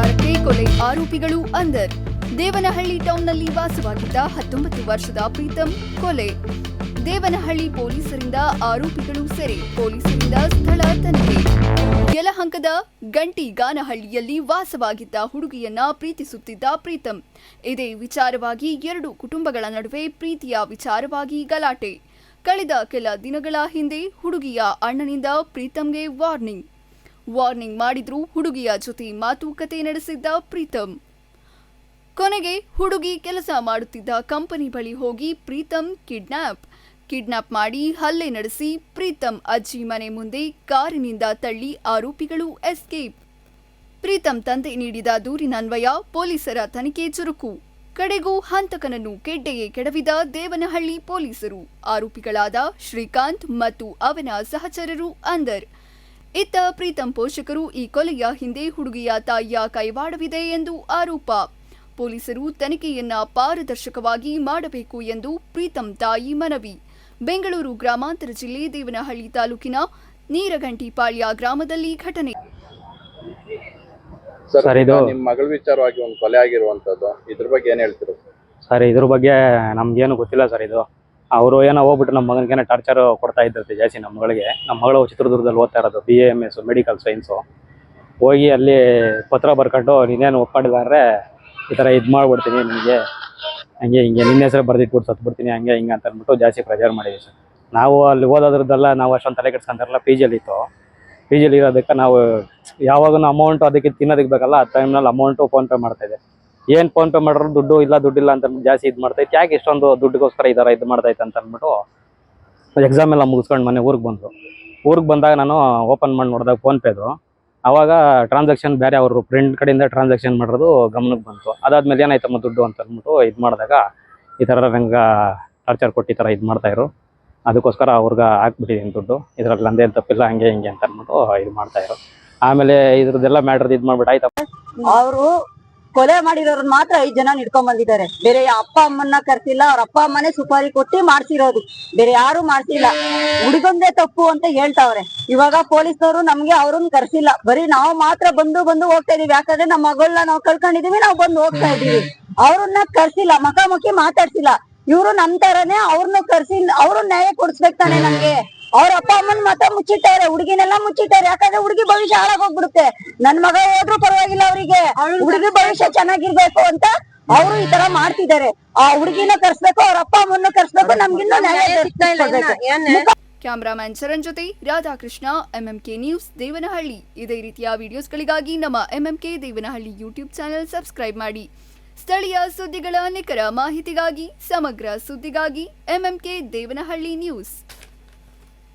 ವಿಚಾರಕ್ಕೆ ಕೊಲೆ ಆರೋಪಿಗಳು ಅಂದರ್. ದೇವನಹಳ್ಳಿ ಟೌನ್ನಲ್ಲಿ ವಾಸವಾಗಿದ್ದ ಹತ್ತೊಂಬತ್ತು ವರ್ಷದ ಪ್ರೀತಂ ಕೊಲೆ. ದೇವನಹಳ್ಳಿ ಪೊಲೀಸರಿಂದ ಆರೋಪಿಗಳು ಸೆರೆ, ಪೊಲೀಸರಿಂದ ಸ್ಥಳ ತನಿಖೆ. ಯಲಹಂಕದ ಗಂಟಿ ಗಾನಹಳ್ಳಿಯಲ್ಲಿ ವಾಸವಾಗಿದ್ದ ಹುಡುಗಿಯನ್ನ ಪ್ರೀತಿಸುತ್ತಿದ್ದ ಪ್ರೀತಂ. ಇದೇ ವಿಚಾರವಾಗಿ ಎರಡು ಕುಟುಂಬಗಳ ನಡುವೆ ಪ್ರೀತಿಯ ವಿಚಾರವಾಗಿ ಗಲಾಟೆ. ಕಳೆದ ಕೆಲ ದಿನಗಳ ಹಿಂದೆ ಹುಡುಗಿಯ ಅಣ್ಣನಿಂದ ಪ್ರೀತಂಗೆ ವಾರ್ನಿಂಗ್. ವಾರ್ನಿಂಗ್ ಮಾಡಿದ್ರು ಹುಡುಗಿಯ ಜೊತೆ ಮಾತುಕತೆ ನಡೆಸಿದ್ದ ಪ್ರೀತಮ್ ಕೊನೆಗೆ ಹುಡುಗಿ ಕೆಲಸ ಮಾಡುತ್ತಿದ್ದ ಕಂಪನಿ ಬಳಿ ಹೋಗಿ ಪ್ರೀತಮ್ ಕಿಡ್ನಾಪ್. ಕಿಡ್ನಾಪ್ ಮಾಡಿ ಹಲ್ಲೆ ನಡೆಸಿ ಪ್ರೀತಂ ಅಜ್ಜಿ ಮನೆ ಮುಂದೆ ಕಾರಿನಿಂದ ತಳ್ಳಿ ಆರೋಪಿಗಳು ಎಸ್ಕೇಪ್. ಪ್ರೀತಮ್ ತಂದೆ ನೀಡಿದ ದೂರಿನನ್ವಯ ಪೊಲೀಸರ ತನಿಖೆ ಚುರುಕು. ಕಡೆಗೂ ಹಂತಕನನ್ನು ಕೆಡ್ಡೆಗೆ ಕೆಡವಿದ ದೇವನಹಳ್ಳಿ ಪೊಲೀಸರು, ಆರೋಪಿಗಳಾದ ಶ್ರೀಕಾಂತ್ ಮತ್ತು ಅವನ ಸಹಚರರು ಅಂದರ್. ಇತ್ತ ಪ್ರೀತಂ ಪೋಷಕರು ಈ ಕೊಲೆಯ ಹಿಂದೆ ಹುಡುಗಿಯ ತಾಯಿಯ ಕೈವಾಡವಿದೆ ಎಂದು ಆರೋಪ. ಪೊಲೀಸರು ತನಿಖೆಯನ್ನ ಪಾರದರ್ಶಕವಾಗಿ ಮಾಡಬೇಕು ಎಂದು ಪ್ರೀತಂ ತಾಯಿ ಮನವಿ. ಬೆಂಗಳೂರು ಗ್ರಾಮಾಂತರ ಜಿಲ್ಲೆ ದೇವನಹಳ್ಳಿ ತಾಲೂಕಿನ ನೀರಗಂಟಿಪಾಳ್ಯ ಗ್ರಾಮದಲ್ಲಿ ಘಟನೆ. ಸರ್ ಇದು- ನಿಮ್ಮ ಮಗಳ ವಿಚಾರವಾಗಿ ಒಂದು ಕೊಲೆ ಆಗಿರುವಂತದ್ದು ಇದ್ರ ಬಗ್ಗೆ ಏನ್ ಹೇಳ್ತೀರಾ? ಸರ್ ಇದ್ರ ಬಗ್ಗೆ ನಮ್ಗೇನು ಗೊತ್ತಿಲ್ಲ ಸರ್ ಇದು. ಅವರು ಏನೋ ಹೋಗ್ಬಿಟ್ಟು ನಮ್ಮ ಮಗನಿಗೇನೋ ಟಾರ್ಚರ್ ಕೊಡ್ತಾ ಇದ್ದಂತೆ ಜಾಸ್ತಿ ನಮ್ಮ ಮಗಳಿಗೆ. ನಮ್ಮ ಮಗಳು ಚಿತ್ರದುರ್ಗದಲ್ಲಿ ಓದ್ತಾ ಇರೋದು B M S medical science ಹೋಗಿ ಅಲ್ಲಿ ಪತ್ರ ಬರ್ಕೊಂಡು, ನೀನೇನು ಒಪ್ಕೊಂಡಿದ್ದಾರೆ ಈ ಥರ ಇದು ಮಾಡ್ಬಿಡ್ತೀನಿ ನಿಮಗೆ ಹಂಗೆ ಹಿಂಗೆ ನಿನ್ನ ಹೆಸರು ಬರ್ದಿಟ್ಬಿಟ್ಟು ಸತ್ಬಿಡ್ತೀನಿ, ಹಂಗೆ ಹಿಂಗೆ ಅಂತ ಅಂದ್ಬಿಟ್ಟು ಜಾಸ್ತಿ ಪ್ರೆಜರ್ ಮಾಡಿದ್ವಿ ಸರ್. ನಾವು ಅಲ್ಲಿ ಓದೋದ್ರದ್ದೆಲ್ಲ ನಾವು ಅಷ್ಟೊಂದು ತಲೆ ಕೆಡ್ಸ್ಕೊಂತಾರಲ್ಲ ಪಿ ಜಿಯಲ್ಲಿ ಇತ್ತು. ಪಿ ಜಿಯಲ್ಲಿ ಇರೋದಕ್ಕೆ ನಾವು ಯಾವಾಗ ಅಮೌಂಟು ಅದಕ್ಕೆ ತಿನ್ನೋದಕ್ಕೆ ಬೇಕಲ್ಲ, ಆ ಟೈಮ್ನಲ್ಲಿ ಅಮೌಂಟು ಫೋನ್ಪೇ ಮಾಡ್ತಾಯಿದ್ದೆ ಏನು ಫೋನ್ ಪೇ ಮಾಡಿದ್ರು ದುಡ್ಡು ಇಲ್ಲ, ದುಡ್ಡಿಲ್ಲ ಅಂತ ಜಾಸ್ತಿ ಇದು ಮಾಡ್ತೈತೆ. ಯಾಕೆ ಇಷ್ಟೊಂದು ದುಡ್ಡಿಗೋಸ್ಕರ ಈ ಥರ ಇದು ಮಾಡ್ತೈತೆ ಅಂತ ಅಂದ್ಬಿಟ್ಟು ಎಕ್ಸಾಮ್ ಎಲ್ಲ ಮುಗಿಸ್ಕೊಂಡು ಮನೆ ಊರಿಗೆ ಬಂತು ಊರಿಗೆ ಬಂದಾಗ ನಾನು ಓಪನ್ ಮಾಡಿ ನೋಡಿದಾಗ ಫೋನ್ಪೇದು ಅವಾಗ ಟ್ರಾನ್ಸಾಕ್ಷನ್ ಬೇರೆ ಅವರು ಪ್ರಿಂಟ್ ಕಡೆಯಿಂದ ಟ್ರಾನ್ಸಾಕ್ಷನ್ ಮಾಡಿರೋದು ಗಮನಕ್ಕೆ ಬಂತು. ಅದಾದ್ಮೇಲೆ ಏನಾಯ್ತಮ್ಮ ದುಡ್ಡು ಅಂತ ಅಂದ್ಬಿಟ್ಟು ಇದು ಮಾಡಿದಾಗ ಈ ಥರ ನಂಗೆ ಟಾರ್ಚರ್ ಕೊಟ್ಟು ಈ ಥರ ಇದು ಮಾಡ್ತಾಯಿದ್ರು ಅದಕ್ಕೋಸ್ಕರ ಅವ್ರಿಗೆ ಹಾಕ್ಬಿಟ್ಟಿದ್ದೀನಿ ದುಡ್ಡು. ಇದರಲ್ಲಿ ನಂದೇನು ತಪ್ಪಿಲ್ಲ, ಹಂಗೆ ಹಿಂಗೆ ಅಂತ ಅಂದ್ಬಿಟ್ಟು ಇದು ಮಾಡ್ತಾಯಿದ್ರು ಆಮೇಲೆ ಇದ್ರದ್ದೆಲ್ಲ ಮ್ಯಾಟ್ರದ್ದು ಇದು ಮಾಡ್ಬಿಟ್ಟು ಆಯ್ತಪ್ಪ ಅವರು ಕೊಲೆ ಮಾಡಿರೋರ್ನ ಮಾತ್ರ ಐದ್ ಜನ ಹಿಡ್ಕೊಂಡ್ ಬಂದಿದ್ದಾರೆ. ಬೇರೆ ಅಪ್ಪ ಅಮ್ಮನ್ನ ಕರ್ಸಿಲ್ಲ, ಅವ್ರ ಅಪ್ಪ ಅಮ್ಮನೇ ಸುಪಾರಿ ಕೊಟ್ಟಿ ಮಾಡ್ಸಿರೋದು. ಬೇರೆ ಯಾರು ಮಾಡ್ಸಿಲ್ಲ. ಹುಡುಗಂದೇ ತಪ್ಪು ಅಂತ ಹೇಳ್ತಾವ್ರೆ. ಇವಾಗ ಪೊಲೀಸ್ನವರು ನಮ್ಗೆ ಅವ್ರನ್ನ ಕರ್ಸಿಲ್ಲ. ಬರೀ ನಾವು ಮಾತ್ರ ಬಂದು ಬಂದು ಹೋಗ್ತಾ ಇದೀವಿ. ಯಾಕಂದ್ರೆ ನಮ್ಮ ಮಗಳನ್ನ ನಾವು ಕಳ್ಕೊಂಡಿದೀವಿ, ನಾವು ಬಂದು ಹೋಗ್ತಾ ಇದೀವಿ. ಅವ್ರನ್ನ ಕರ್ಸಿಲ್ಲ, ಮುಖಾಮುಖಿ ಮಾತಾಡ್ಸಿಲ್ಲ. ಇವ್ರು ನಮ್ ತರನೇ ಅವ್ರನ್ನ ಕರ್ಸಿ, ಅವ್ರು ನ್ಯಾಯ ಕೊಡಿಸ್ಬೇಕು ತಾನೆ ನಮ್ಗೆ. ಅವ್ರ ಅಪ್ಪ ಅಮ್ಮನ್ ಮಾತ್ರ ಮುಚ್ಚಿಟ್ಟವ್ರೆ ಹುಡುಗಿನೆಲ್ಲ ಮುಚ್ಚಿಟ್ಟವ್ರೆ ಯಾಕಂದ್ರೆ ಹುಡುಗಿ ಭವಿಷ್ಯ ಹಾಳಾಗೋಗ್ಬಿಡುತ್ತೆ ನನ್ ಮಗ ಹೋದ್ರು ಪರವಾಗಿಲ್ಲ ಅವರಿಗೆ. ಹುಡುಗಿ ಭವಿಷ್ಯ ಚೆನ್ನಾಗಿರ್ಬೇಕು ಅಂತ ಅವರು ಈ ತರ ಮಾಡ್ತಿದ್ದಾರೆ. ಆ ಹುಡುಗಿನ ಕರ್ಸ್ಬೇಕು ಅವ್ರ ಅಪ್ಪ ಅಮ್ಮನ್ನ ಕರ್ಸ್ಬೇಕು ನಮ್ಗಿನ್ನೂ ನ್ಯಾಯ. ಕ್ಯಾಮರಾಮ್ಯಾನ್ ಚರಣ್ ಜೊತೆ ರಾಧಾಕೃಷ್ಣ ಎಂಎಂಕೆ ನ್ಯೂಸ್ ದೇವನಹಳ್ಳಿ. ಇದೇ ರೀತಿಯ ವಿಡಿಯೋಸ್ಗಳಿಗಾಗಿ ನಮ್ಮ MMK Devanahalli YouTube channel subscribe ಮಾಡಿ. ಸ್ಥಳೀಯ ಸುದ್ದಿಗಳ ನಿಖರ ಮಾಹಿತಿಗಾಗಿ ಸಮಗ್ರ ಸುದ್ದಿಗಾಗಿ ಎಂಎಂಕೆ ದೇವನಹಳ್ಳಿ ನ್ಯೂಸ್